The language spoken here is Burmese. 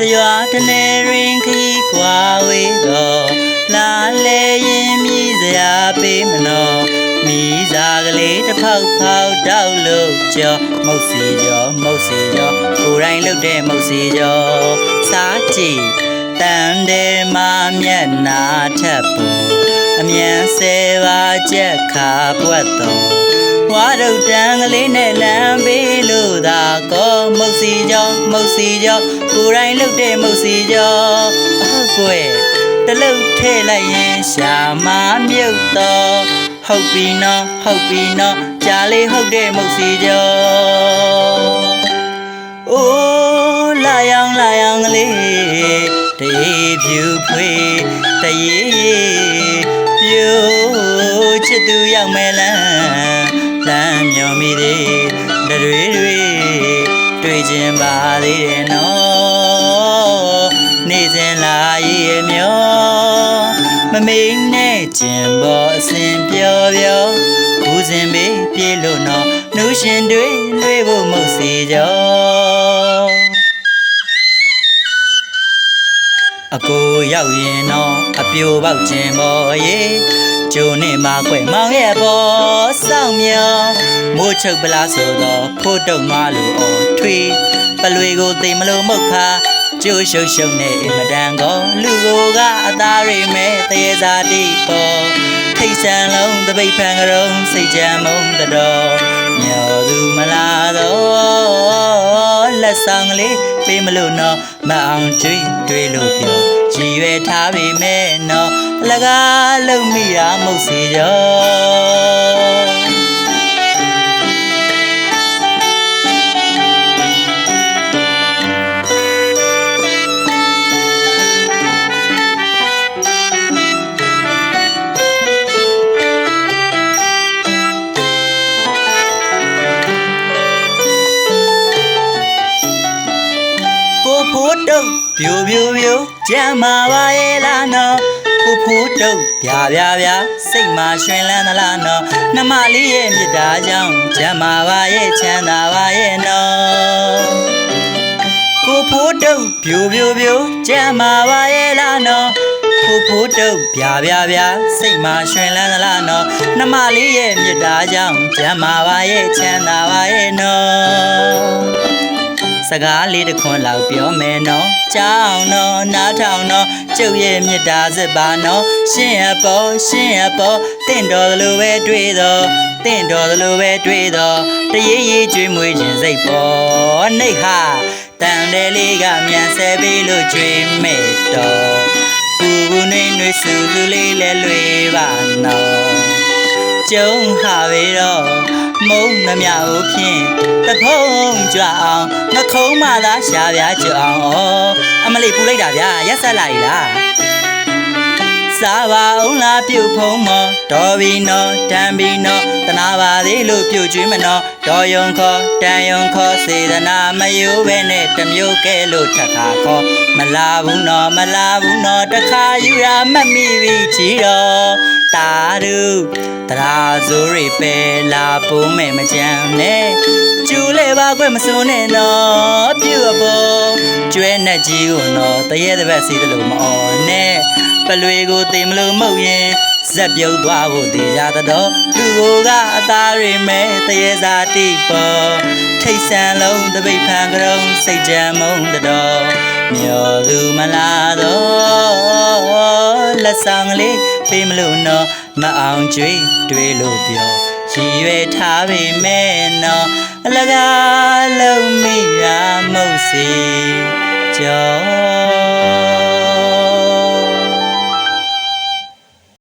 တနေရင်ခီကွာဝေးတော့လာလေရင်မြည်စရာပေးမနော်မိစားကလေးတစ်ဖောက်ဖောက်တောက်လို့ကြောမုတ်စီကြောမုတ်စီကြောကိုယ်တိုင်လုတ်တဲ့မုတ်စီကြောစားကြည့် တန်တယ်မမျက်နာထပ်ပေါ်အမြန်ဆယ်ပါချက်ခါပွက်တော်ဝါရုတ်တန်ကလေးနဲ့လမ်းပေးလို့သာကောမုတ်စီကြောမုတ်စီကြောကိုယ်တိုင်လုတ်တဲ့မုတ်စီကြောဟုတ်ကွယ်တလုတ်ထဲလိုက်ရင်ရှာမမြုပ်တော်ဟုတ်ပြီနော်ဟုတ်ပြီနော်ကြားလေးဟုတ်တဲ့မုတ်စီကြောအိုး ဖြူဖွေးတရေပြိုးချစ်သူရောက်မဲလန်းလမ်းမြော်မိသေးတွေတွေတွေ့ခြင်းပါသေးတယ်နော်နေစဉ်လာရဲ့မျောမမိန်နဲ့ခြင်းပေါ်အစဉ်ပြောပြောဘူးစဉ်ပေးပြေလို့နော်နှူးရှင်တွေလွေးဖို့မဟုတ်စေကြော အကိုရောက်ရင်တော့အပြိုပေါက်ခြင်းပေါ်ရေးကျိုးနဲ့မကွယ်မောင်ရဲ့ပေါ်စောင့်မြော်မိုးချုပ်ပလားဆိုတော့ဖို့တုံမလို့အော်ထွေးပလွေကိုသိမလို့မုတ်ခါကျိုးရှုပ်ရှုပ်နဲ့အင်မတန်ကောလူကိုကအသားရိမဲ့တရေစာတိပေါ်ထိတ်ဆန်လုံးတပိတ်ဖန်ကရုံစိတ်ကြမ်းမုံတတော်မျောသူမလာတော့လက်ဆောင်ကလေး ပေးမလို့နော်မအောင်ကျွေးတွေးလို့ပြောကြည်ရွယ်ထားပေမဲ့နော်အလကားလုံးမိတာမဟုတ်စီကြော ဖိုးတုတ်ပြိုပြိုပြိုကြမ်းမာပါရဲ့လားနော်ကိုဖိုးတုတ်ဗျာဗျာဗျာစိတ်မှာရွှင်လန်းသလားနော်နှမလေးရဲ့မြတ်တာကြောင့်ကြမ်းမာပါရဲ့ချမ်းသာပါရဲ့နော်ကိုဖိုးတုတ်ပြိုပြိုပြိုကြမ်းမာပါရဲ့လားနော်ကိုဖိုးတုတ်ဗျာဗျာဗျာစိတ်မှာရွှင်လန်းသလားနော်နှမလေးရဲ့မြတ်တာကြောင့်ကြမ်းမာပါရဲ့ချမ်းသာပါရဲ့နော် စကားလေးတစ်ခွန်းလောက်ပြောမယ်နော်ကြောင်းနော်နားထောင်နော်ကျုပ်ရဲ့မေတ္တာစပါနော်ရှင်အပေါ်ရှင်အပေါ်တင့်တော်သလိုပဲတွေ့တော့တင့်တော်သလိုပဲတွေ့တော့တရေရေကျွေးမွေးခြင်းစိတ်ပေါ်နှိတ်ဟာတန်တယ်လေးကမြန်ဆဲပြီးလို့ကျွေးမဲ့တော့ပူပူနှွေးနှွေးစူစူလေးလဲလွေပါနော် ကျုံဟာဝေတော့မုံနှမြကိုဖြင့်တဖုံးကြွအောင်ငခုံးမသာရှာပြကြအောင်ဩအမလေးပူလိုက်တာဗျာရက်ဆက်လိုက်လားစားပါအောင်လားပြုတ်ဖုံးမော်တော်ဘီနော်တန်ဘီနော်တနာပါသေးလို့ပြုတ်ကျွေးမနော်တော်ယုံခေါ်တန်ယုံခေါ်စေတနာမယိုးပဲနဲ့တမျိုးကဲလို့ထက်ခါခေါ်မလာဘူးနော်မလာဘူးနော်တခါယူရမတ်မိပြီချီတော် တာရုတရာဆိုရိပဲလာပိုးမဲ့မကြမ်းနဲ့ကျူလေပါခွဲ့မစိုးနဲ့နော်ပြုတ်အပေါ်ကျွဲနဲ့ကြီးကိုနော်တရဲတစ်ပတ်စီးတယ်လို့မအော်နဲ့ပလွေကိုတင်မလို့မဟုတ်ရင်ဇက်ပြုတ်သွားဖို့တေချာတော့လူကိုကအသားရိမဲ့တရဲစာတိပေါ်ထိတ်ဆန်လုံးတပိတ်ဖန်ကရုံစိတ်ကြမ်းမုံတော်မျောသူမ လာတော့လက်ဆောင်ကလေးပေးမလို့နော်မအောင်ကျွေးတွေးလို့ပြောရည်ရွယ်ထားပေမဲ့နော်အလကားလုံးမိရာမဟုတ်စီကြော